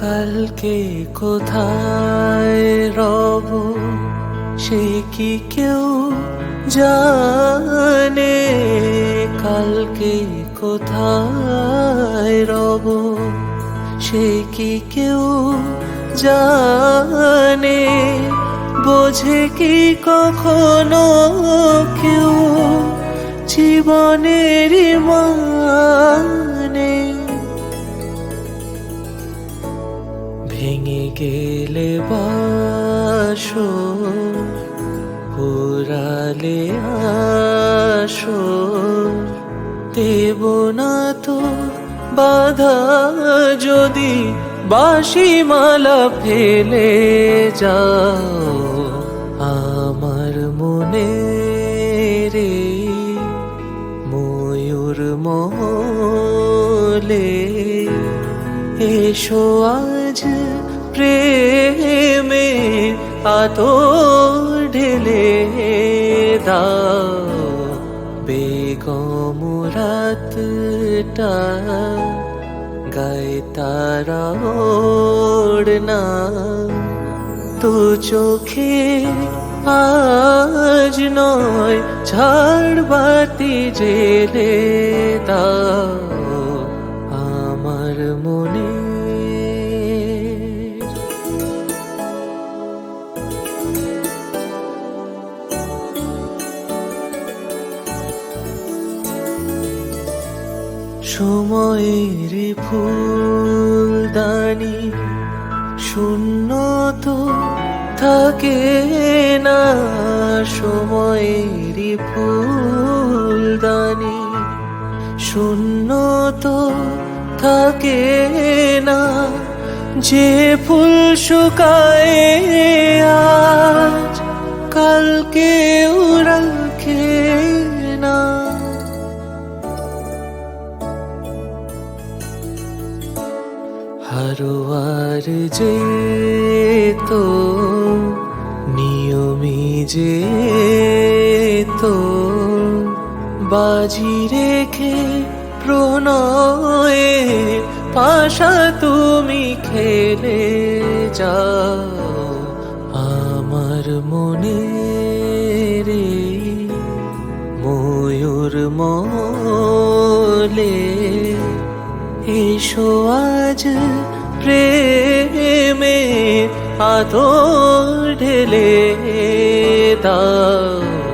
কালকে কোথায় রব সে কি কেউ জানে? কালকে কোথায় রব সে কি কেউ জানে? বোঝে কি কখনো কেউ? জীবনের মানে গেলে বাসো পুরালে আসো, দেব না তো বাধা যদি বাসি মালা ফেলে যাও আমার মনে রে, ময়ূর মলে এসো আজ প্রেমে আতর ঢেলে দাও। বেগম রাতটা গায়ে তারা ওড়না তো চোখে আজ নয়, ঝাড় বাতি জেলে দাও। সময়ের ফুলদানি শূন্য তো থাকে না সময়ের ফুলদানি শূন্য তো থাকে না যে ফুল শুকায় আজ কালকে হারোয়ার যে তো, নিয়মি যে তো, বাজি রেখে প্রণয়ে পাশা তুমি খেলে যাও আমার মনে রে, ময়ূর মলে, এসো আজ প্রেমে আদর ঢেলে দাও।